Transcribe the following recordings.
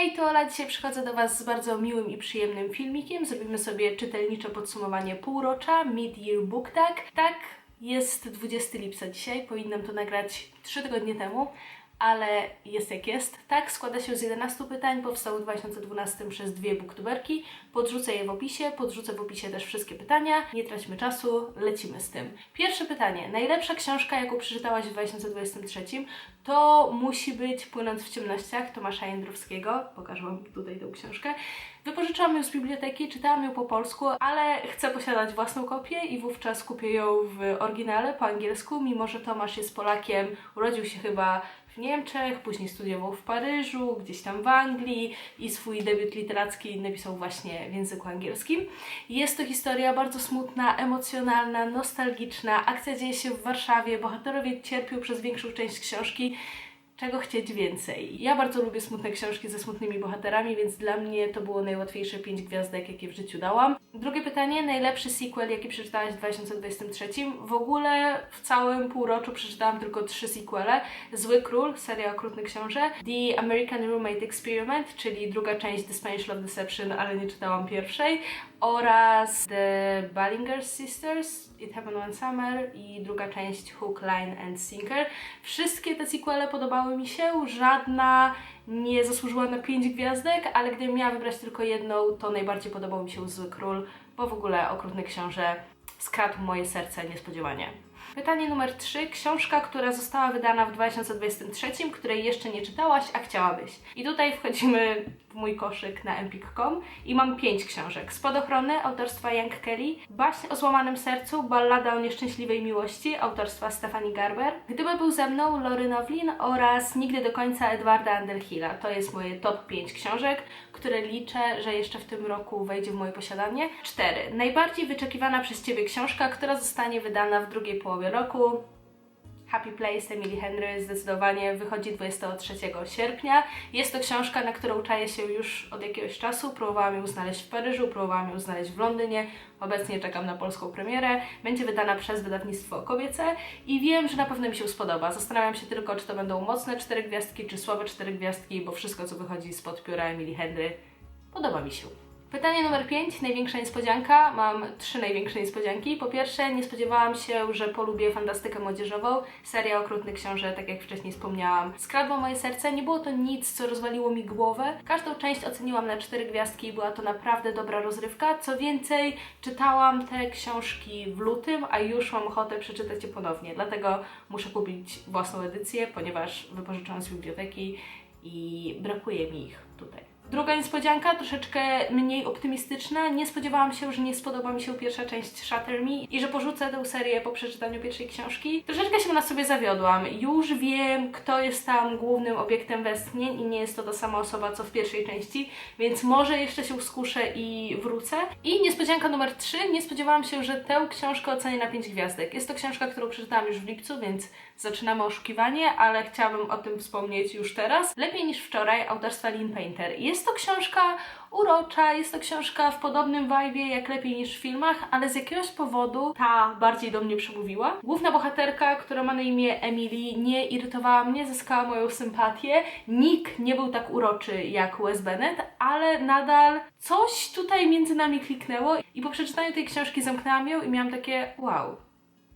Hej, to Ola, dzisiaj przychodzę do Was z bardzo miłym i przyjemnym filmikiem. Zrobimy sobie czytelnicze podsumowanie półrocza, Mid-Year Book Tag. Tak, jest 20 lipca dzisiaj, powinnam to nagrać 3 tygodnie temu, ale jest jak jest. Tak, składa się z 11 pytań, powstał w 2012 przez dwie booktuberki. Podrzucę je w opisie, podrzucę w opisie też wszystkie pytania. Nie traćmy czasu, lecimy z tym. Pierwsze pytanie. Najlepsza książka, jaką przeczytałaś w 2023, to musi być Płynąc w ciemnościach Tomasza Jędrowskiego. Pokażę Wam tutaj tę książkę. Wypożyczyłam ją z biblioteki, czytałam ją po polsku, ale chcę posiadać własną kopię i wówczas kupię ją w oryginale po angielsku, mimo że Tomasz jest Polakiem, urodził się chyba w Niemczech, później studiował w Paryżu, gdzieś tam w Anglii i swój debiut literacki napisał właśnie w języku angielskim. Jest to historia bardzo smutna, emocjonalna, nostalgiczna. Akcja dzieje się w Warszawie, bohaterowie cierpią przez większą część książki. Czego chcieć więcej? Ja bardzo lubię smutne książki ze smutnymi bohaterami, więc dla mnie to było najłatwiejsze 5 gwiazdek, jakie w życiu dałam. Drugie pytanie, najlepszy sequel, jaki przeczytałaś w 2023? W ogóle w całym półroczu przeczytałam tylko trzy sequele. Zły Król, seria okrutnych książek, The American Roommate Experiment, czyli druga część The Spanish Love Deception, ale nie czytałam pierwszej, oraz The Ballinger Sisters, It Happened One Summer i druga część Hook, Line and Sinker. Wszystkie te sequele podobały mi się, żadna nie zasłużyła na 5 gwiazdek, ale gdybym miała wybrać tylko jedną, to najbardziej podobał mi się Zły Król, bo w ogóle Okrutny Książę skradł moje serce niespodziewanie. Pytanie numer 3. Książka, która została wydana w 2023, której jeszcze nie czytałaś, a chciałabyś. I tutaj wchodzimy w mój koszyk na empik.com i mam 5 książek. Spadochrony autorstwa Young Kelly, Baśń o złamanym sercu, Ballada o nieszczęśliwej miłości autorstwa Stephanie Garber, Gdyby był ze mną Lory Novlin oraz Nigdy do końca Edwarda Underhilla. To jest moje top 5 książek, które liczę, że jeszcze w tym roku wejdzie w moje posiadanie. 4. Najbardziej wyczekiwana przez Ciebie książka, która zostanie wydana w drugiej połowie roku. Happy Place Emily Henry zdecydowanie wychodzi 23 sierpnia. Jest to książka, na którą czaję się już od jakiegoś czasu. Próbowałam ją znaleźć w Paryżu, próbowałam ją znaleźć w Londynie. Obecnie czekam na polską premierę. Będzie wydana przez wydawnictwo kobiece i wiem, że na pewno mi się spodoba. Zastanawiam się tylko, czy to będą mocne cztery gwiazdki, czy słabe cztery gwiazdki, bo wszystko, co wychodzi spod pióra Emily Henry, podoba mi się. Pytanie numer 5, największa niespodzianka. Mam trzy największe niespodzianki. Po pierwsze, nie spodziewałam się, że polubię fantastykę młodzieżową. Seria Okrutnych Książek, tak jak wcześniej wspomniałam, skradła moje serce. Nie było to nic, co rozwaliło mi głowę. Każdą część oceniłam na cztery gwiazdki i była to naprawdę dobra rozrywka. Co więcej, czytałam te książki w lutym, a już mam ochotę przeczytać je ponownie. Dlatego muszę kupić własną edycję, ponieważ wypożyczam z biblioteki i brakuje mi ich tutaj. Druga niespodzianka, troszeczkę mniej optymistyczna. Nie spodziewałam się, że nie spodoba mi się pierwsza część Shatter Me i że porzucę tę serię po przeczytaniu pierwszej książki. Troszeczkę się na sobie zawiodłam. Już wiem, kto jest tam głównym obiektem westchnień i nie jest to ta sama osoba, co w pierwszej części, więc może jeszcze się skuszę i wrócę. I niespodzianka numer 3. Nie spodziewałam się, że tę książkę ocenię na 5 gwiazdek. Jest to książka, którą przeczytałam już w lipcu, więc zaczynamy oszukiwanie, ale chciałabym o tym wspomnieć już teraz. Lepiej niż wczoraj, autorstwa Lynn Painter. Jest to książka urocza, jest to książka w podobnym vibe jak Lepiej niż w filmach, ale z jakiegoś powodu ta bardziej do mnie przemówiła. Główna bohaterka, która ma na imię Emily, nie irytowała mnie, zyskała moją sympatię. Nick nie był tak uroczy jak Wes Bennett, ale nadal coś tutaj między nami kliknęło i po przeczytaniu tej książki zamknęłam ją i miałam takie wow,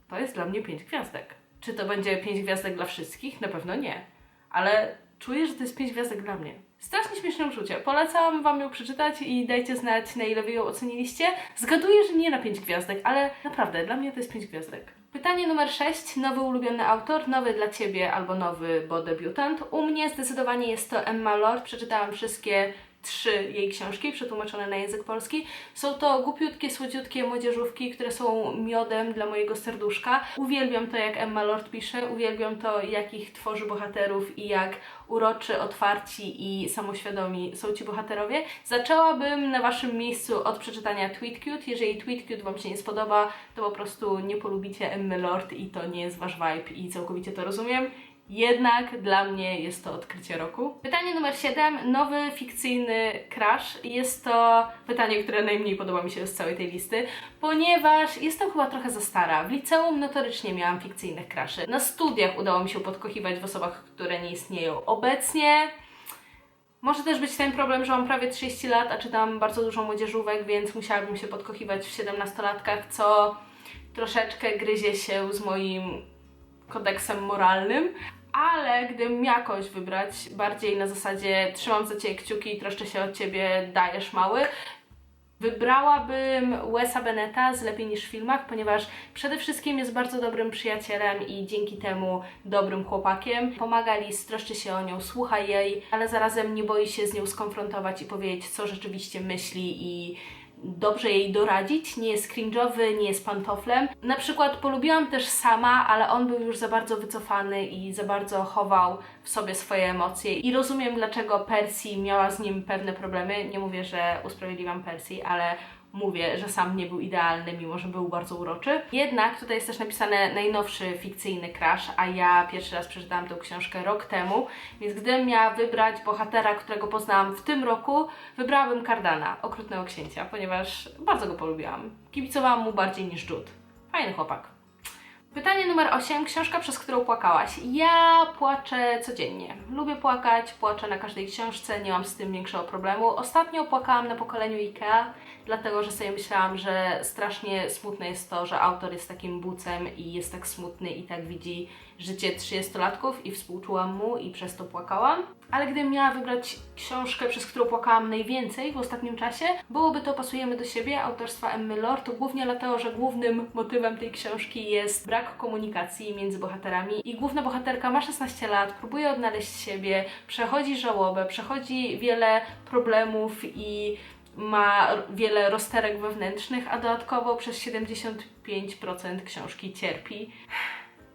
to jest dla mnie 5 gwiazdek. Czy to będzie 5 gwiazdek dla wszystkich? Na pewno nie. Ale czuję, że to jest 5 gwiazdek dla mnie. Strasznie śmieszne uczucie. Polecam Wam ją przeczytać i dajcie znać, na ile Wy ją oceniliście. Zgaduję, że nie na 5 gwiazdek, ale naprawdę, dla mnie to jest 5 gwiazdek. Pytanie numer 6. Nowy ulubiony autor, nowy dla Ciebie albo nowy, bo debiutant. U mnie zdecydowanie jest to Emma Lord. Przeczytałam wszystkie trzy jej książki przetłumaczone na język polski. Są to głupiutkie, słodziutkie młodzieżówki, które są miodem dla mojego serduszka. Uwielbiam to, jak Emma Lord pisze, uwielbiam to, jak ich tworzy bohaterów i jak uroczy, otwarci i samoświadomi są ci bohaterowie. Zaczęłabym na Waszym miejscu od przeczytania Tweet Cute. Jeżeli Tweet Cute Wam się nie spodoba, to po prostu nie polubicie Emmy Lord i to nie jest Wasz vibe i całkowicie to rozumiem. Jednak dla mnie jest to odkrycie roku. Pytanie numer 7. Nowy fikcyjny crush. Jest to pytanie, które najmniej podoba mi się z całej tej listy, ponieważ jestem chyba trochę za stara. W liceum notorycznie miałam fikcyjnych cruszy. Na studiach udało mi się podkochiwać w osobach, które nie istnieją. Obecnie Może też być ten problem, że mam prawie 30 lat, a czytam bardzo dużo młodzieżówek, więc musiałabym się podkochiwać w 17-latkach, co troszeczkę gryzie się z moim kodeksem moralnym. Ale gdybym jakoś wybrać bardziej na zasadzie trzymam za ciebie kciuki i troszczę się od ciebie, dajesz mały, Wybrałabym Wesa Beneta z Lepiej niż w filmach, ponieważ przede wszystkim jest bardzo dobrym przyjacielem i dzięki temu dobrym chłopakiem. Pomaga Liz, troszczy się o nią, słucha jej, ale zarazem nie boi się z nią skonfrontować i powiedzieć, co rzeczywiście myśli i dobrze jej doradzić, nie jest cringe'owy, nie jest pantoflem. Na przykład polubiłam też sama, ale on był już za bardzo wycofany i za bardzo chował w sobie swoje emocje i rozumiem dlaczego Percy miała z nim pewne problemy. Nie mówię, że usprawiedliwiam Percy, ale mówię, że sam nie był idealny, mimo że był bardzo uroczy. Jednak tutaj jest też napisane najnowszy fikcyjny crash, a ja pierwszy raz przeczytałam tę książkę rok temu, więc gdybym miała wybrać bohatera, którego poznałam w tym roku, wybrałabym Cardana, okrutnego księcia, ponieważ bardzo go polubiłam. Kibicowałam mu bardziej niż Jude. Fajny chłopak. Pytanie numer 8. Książka, przez którą płakałaś. Ja płaczę codziennie. Lubię płakać, płaczę na każdej książce, nie mam z tym większego problemu. Ostatnio płakałam na pokoleniu IKEA, dlatego że sobie myślałam, że strasznie smutne jest to, że autor jest takim bucem i jest tak smutny i tak widzi życie 30-latków i współczułam mu i przez to płakałam. Ale gdybym miała wybrać książkę, przez którą płakałam najwięcej w ostatnim czasie, byłoby to Pasujemy do siebie autorstwa Emmy Lord, głównie dlatego, że głównym motywem tej książki jest brak komunikacji między bohaterami i główna bohaterka ma 16 lat, próbuje odnaleźć siebie, przechodzi żałobę, przechodzi wiele problemów i ma wiele rozterek wewnętrznych, a dodatkowo przez 75% książki cierpi.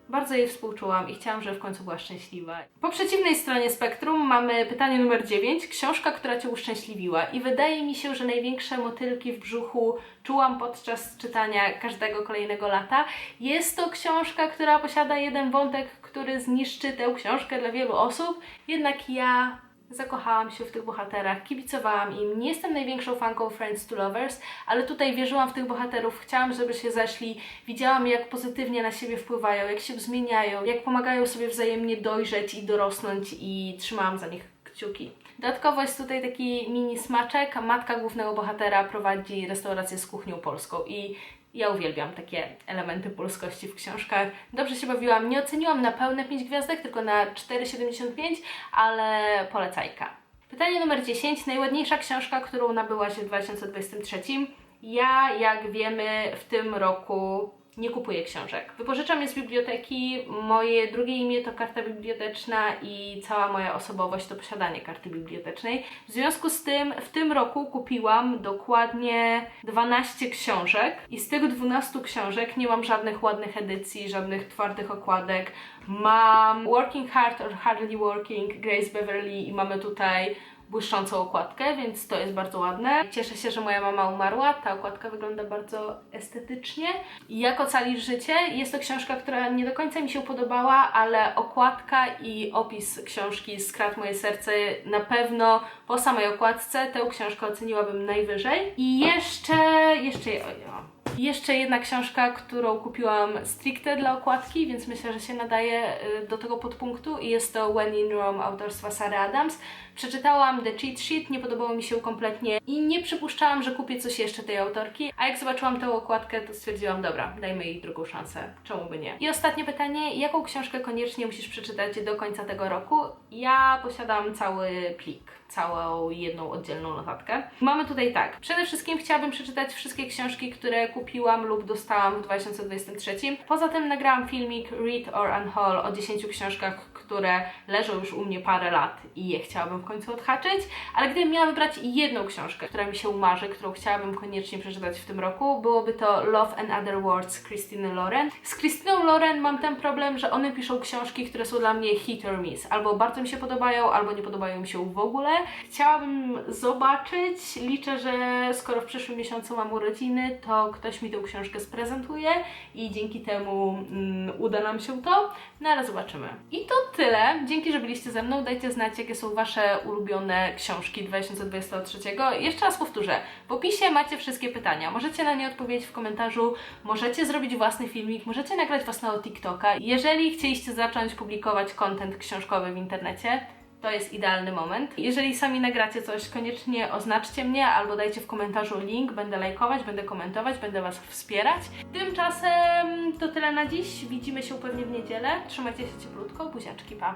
Bardzo jej współczułam i chciałam, żeby w końcu była szczęśliwa. Po przeciwnej stronie spektrum mamy pytanie numer 9. Książka, która Cię uszczęśliwiła. I wydaje mi się, że największe motylki w brzuchu czułam podczas czytania każdego kolejnego lata. Jest to książka, która posiada jeden wątek, który zniszczy tę książkę dla wielu osób. Jednak ja zakochałam się w tych bohaterach, kibicowałam im. Nie jestem największą fanką Friends to Lovers, ale tutaj wierzyłam w tych bohaterów, chciałam, żeby się zeszli. Widziałam, jak pozytywnie na siebie wpływają, jak się zmieniają, jak pomagają sobie wzajemnie dojrzeć i dorosnąć i trzymałam za nich kciuki. Dodatkowo jest tutaj taki mini smaczek. Matka głównego bohatera prowadzi restaurację z kuchnią polską i ja uwielbiam takie elementy polskości w książkach. Dobrze się bawiłam. Nie oceniłam na pełne 5 gwiazdek, tylko na 4,75, ale polecajka. Pytanie numer 10. Najładniejsza książka, którą nabyłaś w 2023. Ja, jak wiemy, w tym roku nie kupuję książek. Wypożyczam je z biblioteki. Moje drugie imię to karta biblioteczna i cała moja osobowość to posiadanie karty bibliotecznej. W związku z tym w tym roku kupiłam dokładnie 12 książek i z tych 12 książek nie mam żadnych ładnych edycji, żadnych twardych okładek. Mam Working Hard or Hardly Working Grace Beverly i mamy tutaj błyszczącą okładkę, więc to jest bardzo ładne. Cieszę się, że moja mama umarła. Ta okładka wygląda bardzo estetycznie. Jak ocalić życie? Jest to książka, która nie do końca mi się podobała, ale okładka i opis książki skradł moje serce. Na pewno po samej okładce tę książkę oceniłabym najwyżej. I jeszcze, jeszcze, o, jeszcze jedna książka, którą kupiłam stricte dla okładki, więc myślę, że się nadaje y, do tego podpunktu i jest to When in Rome autorstwa Sary Adams. Przeczytałam The Cheat Sheet, nie podobało mi się kompletnie i nie przypuszczałam, że kupię coś jeszcze tej autorki, a jak zobaczyłam tę okładkę, to stwierdziłam, dobra, dajmy jej drugą szansę, czemu by nie. I ostatnie pytanie, jaką książkę koniecznie musisz przeczytać do końca tego roku? Ja posiadam cały plik całą jedną oddzielną notatkę. Mamy tutaj tak. Przede wszystkim chciałabym przeczytać wszystkie książki, które kupiłam lub dostałam w 2023. Poza tym nagrałam filmik Read or Unhaul o 10 książkach, które leżą już u mnie parę lat i je chciałabym w końcu odhaczyć, ale gdybym miała wybrać jedną książkę, która mi się umarzy, którą chciałabym koniecznie przeczytać w tym roku, byłoby to Love and Other Words Christine Loren. Z Christiną Loren mam ten problem, że one piszą książki, które są dla mnie hit or miss. Albo bardzo mi się podobają, albo nie podobają mi się w ogóle. Chciałabym zobaczyć, liczę, że skoro w przyszłym miesiącu mam urodziny, to ktoś mi tę książkę sprezentuje i dzięki temu mm, uda nam się to, no ale zobaczymy. I to tyle. Dzięki, że byliście ze mną. Dajcie znać, jakie są Wasze ulubione książki 2023. Jeszcze raz powtórzę, w opisie macie wszystkie pytania. Możecie na nie odpowiedzieć w komentarzu, możecie zrobić własny filmik, możecie nagrać własnego TikToka. Jeżeli chcieliście zacząć publikować content książkowy w internecie, to jest idealny moment. Jeżeli sami nagracie coś, koniecznie oznaczcie mnie albo dajcie w komentarzu link, będę lajkować, będę komentować, będę Was wspierać. Tymczasem to tyle na dziś, widzimy się pewnie w niedzielę. Trzymajcie się cieplutko, buziaczki, pa!